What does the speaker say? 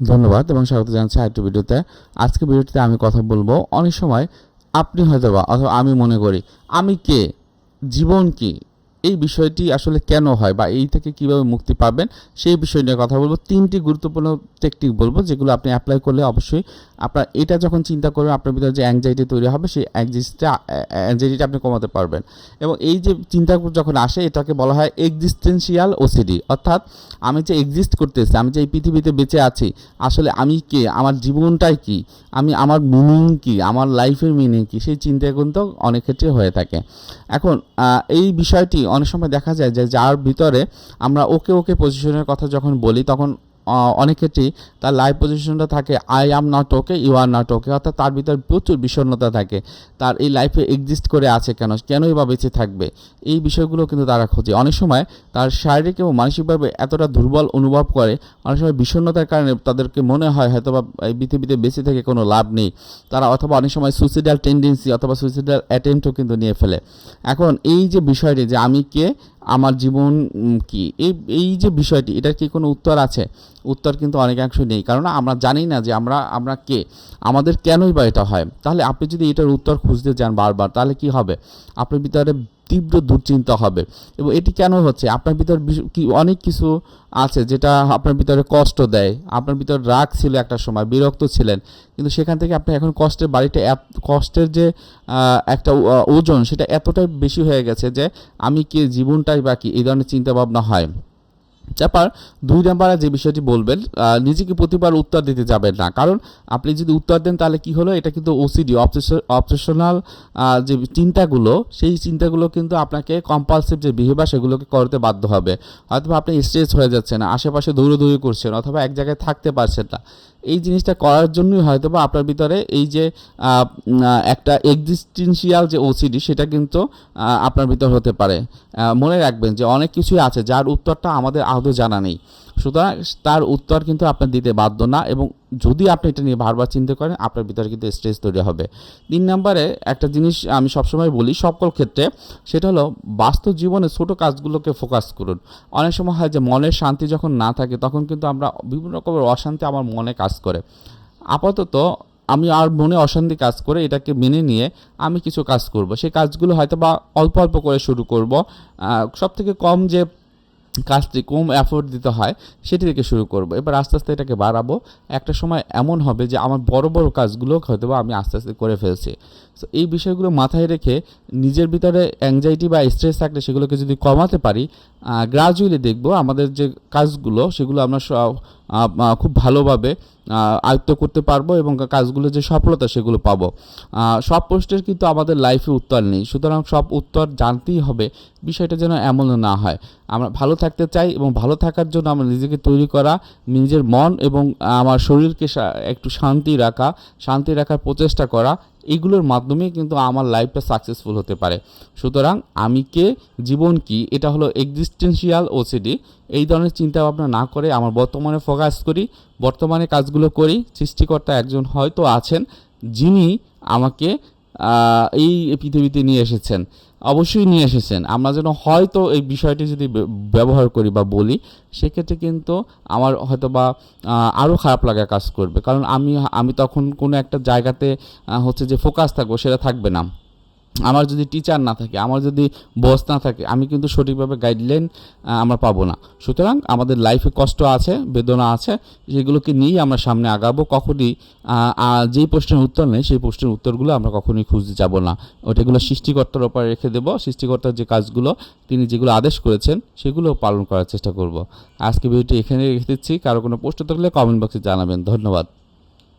ধন্যবাদ এবং স্বাগত জানাচ্ছি আরেকটি ভিডিওতে। আজকে ভিডিওটিতে আমি কথা বলব অনেক সময় আপনি হয়তো বা অথবা আমি মনে করি, আমি কে? জীবন কি? এই বিষয়টি আসলে কেন হয় বা এই থেকে কীভাবে মুক্তি পাবেন, সেই বিষয় নিয়ে কথা বলব। তিনটি গুরুত্বপূর্ণ টেকনিক বলব, যেগুলো আপনি অ্যাপ্লাই করলে অবশ্যই আপনার এটা যখন চিন্তা করবেন, আপনার ভিতরে যে অ্যাংজাইটি তৈরি হবে, সেই অ্যাংজাইটিটা অ্যাংজাইটিটা আপনি কমাতে পারবেন। এবং এই যে চিন্তা যখন আসে, এটাকে বলা হয় এক্সিস্টেন্সিয়াল ওসিডি অর্থাৎ আমি যে এক্সিস্ট করতেছি, আমি যে এই পৃথিবীতে বেঁচে আছি, আসলে আমি কে? আমার জীবনটাই কি? আমি, আমার মিনিং কি? আমার লাইফের মিনিং কি? সেই চিন্তা কিন্তু অনেক ক্ষেত্রে হয়ে থাকে। এখন এই বিষয়টি অনেক সময় দেখা যায় যে যার ভিতরে আমরা ওকে ওকে পজিশনের কথা যখন বলি, তখন অনেক ক্ষেত্রেই তার লাইফ পজিশনটা থাকে I am not okay you are not okay অর্থাৎ তার ভিতরে প্রচুর বিষণ্ণতা থাকে। তার এই লাইফে এক্সিস্ট করে আছে কেন? কেনই বা বেঁচে থাকবে? এই বিষয়গুলো কিন্তু তারা খোঁজে। অনেক সময় তার শারীরিক এবং মানসিকভাবে এতটা দুর্বল অনুভব করে, অনেক সময় বিষণ্ণতার কারণে তাদেরকে মনে হয় হয়তো বা এই পৃথিবীতে বেঁচে থেকে কোনো লাভ নেই। তারা অথবা অনেক সময় সুইসাইডাল টেন্ডেন্সি অথবা সুইসাইডাল অ্যাটেম্পটও কিন্তু নিয়ে ফেলে। এখন এই যে বিষয়টি যে আমি কে আমার জীবন কি? এই এই যে বিষয়টি, এটার কি কোনো উত্তর আছে? উত্তর কিন্তু অনেকাংশ নেই। কারণ আমরা জানি না যে আমরা আমরা কে? আমাদের কেনই বা এটা হয়? তাহলে আপনি যদি এটার উত্তর খুঁজতে যান বারবার, তাহলে কি হবে? আপনার ভিতরে তীব্র দুশ্চিন্তা হবে। এবং এটি কেন হচ্ছে? আপনার ভিতর অনেক কিছু আছে যেটা আপনার ভিতরে কষ্ট দেয়। আপনার ভিতর রাগ ছিল একটা সময়, বিরক্ত ছিলেন। কিন্তু সেখান থেকে আপনি এখন কষ্টের বাড়িটা কষ্টের যে একটা ওজন সেটা এতটাই বেশি হয়ে গেছে যে, আমি কি জীবনটাই বাকি এই ধরনের চিন্তাভাবনা হয়? তারপর দুই নাম্বারে যে বিষয়টি বলবেন নিজেকে প্রতিবার উত্তর দিতে যাবেন না। কারণ আপনি যদি উত্তর দেন, তাহলে কি হলো? এটা কিন্তু ওসিডি অবসেশনাল যে চিন্তাগুলো, সেই চিন্তাগুলো কিন্তু আপনাকে কম্পালসিভ যে বিহেভিয়ার সেগুলোকে করতে বাধ্য হবে। অথবা আপনি স্ট্রেস হয়ে যাচ্ছেন, আশেপাশে দৌড়োদৌড়ি করছেন, অথবা এক জায়গায় থাকতে পারছেন না। এই জিনিসটা করার জন্যই হয়তো বা আপনার ভিতরে এই যে একটা এক্সিস্টেন্সিয়াল যে ওসিডি সেটা কিন্তু আপনার ভিতর হতে পারে। মনে রাখবেন যে অনেক কিছুই আছে, যার উত্তরটা আমাদের আদৌ জানা নেই। সুতরাং তার উত্তর কিন্তু আপনার দিতে বাধ্য না এবং যদি আপনি এটা নিয়ে বারবার চিন্তা করেন, আপনার ভিতরে কিন্তু স্ট্রেস তৈরি হবে। তিন নম্বরে একটা জিনিস আমি সবসময় বলি, সকল ক্ষেত্রে সেটা হলো বাস্তব জীবনে ছোট কাজগুলোকে ফোকাস করুন। অনেক সময় হয় যে মনের শান্তি যখন না থাকে, তখন কিন্তু আমরা বিভিন্ন রকমের অশান্তি আমার মনে কাজ করে। আপাতত আমি আর মনে অশান্তি কাজ করে এটাকে মেনে নিয়ে আমি কিছু কাজ করব। সেই কাজগুলো হয়তো বা অল্প অল্প করে শুরু করব। সব থেকে কম যে কাজটি কম এফোর্ট দিতে হয়, সেটি থেকে শুরু করব। এবার আস্তে আস্তে এটাকে বাড়াবো। একটা সময় এমন হবে যে আমার বড় বড় কাজগুলো হয়তো আমি আস্তে আস্তে করে ফেলছি। সো এই বিষয়গুলো মাথায় রেখে নিজের ভিতরে অ্যাংজাইটি বা স্ট্রেস থাকলে সেগুলোকে যদি কমাতে পারি গ্রাজুয়ালি দেখব আমাদের যে কাজগুলো, সেগুলো আমরা খুব ভালোভাবে আয়ত্ত করতে পারব এবং কাজগুলো যে সফলতা সেগুলো পাবো। সব প্রশ্নের কিন্তু আমাদের লাইফে উত্তর নেই। সুতরাং সব উত্তর জানতেই হবে, বিষয়টা যেন এমন না হয়। আমরা ভালো থাকতে চাই এবং ভালো থাকার জন্য আমরা নিজেকে তৈরি করা, নিজের মন এবং আমার শরীরকে একটু শান্তি রাখা, শান্তি রাখার প্রচেষ্টা করা এগুলোর মাধ্যমে কিন্তু আমার লাইফটা সাকসেসফুল হতে পারে। সুতরাং আমি কে, জীবন কি, এটা হলো এক্সিস্টেন্সিয়াল ওসিডি এই ধরনের চিন্তা ভাবনা না করে আমার বর্তমানে ফোকাস করি, বর্তমানে কাজগুলো করি, সৃষ্টিকর্তা একজন হয়তো আছেন, যিনি আমাকে এই পৃথিবীতে নিয়ে এসেছেন। অবশ্যই নিয়ে এসেছেন। আমরা যেন হয়তো এই বিষয়টি যদি ব্যবহার করি বা বলি, সেক্ষেত্রে কিন্তু আমার হয়তো বা আরও খারাপ লাগা কাজ করবে। কারণ আমি আমি তখন কোনো একটা জায়গাতে হচ্ছে যে ফোকাস থাকব, সেটা থাকবে না। আমার যদি টিচার না থাকে, আমার যদি বস না থাকে, আমি কিন্তু সঠিকভাবে গাইডলাইন আমরা পাবো না। সুতরাং আমাদের লাইফে কষ্ট আছে, বেদনা আছে সেগুলোকে নিয়েই আমরা সামনে আগাবো। কখনই যেই প্রশ্নের উত্তর নেই, সেই প্রশ্নের উত্তরগুলো আমরা কখনোই খুঁজতে যাব না। ওটাগুলো সৃষ্টিকর্তার ওপরে রেখে দেবো। সৃষ্টিকর্তার যে কাজগুলো, তিনি যেগুলো আদেশ করেছেন, সেগুলো পালন করার চেষ্টা করব। আজকে ভিডিওটি এখানে রেখে দিচ্ছি। কারও কোনো প্রশ্ন থাকলে কমেন্ট বক্সে জানাবেন। ধন্যবাদ।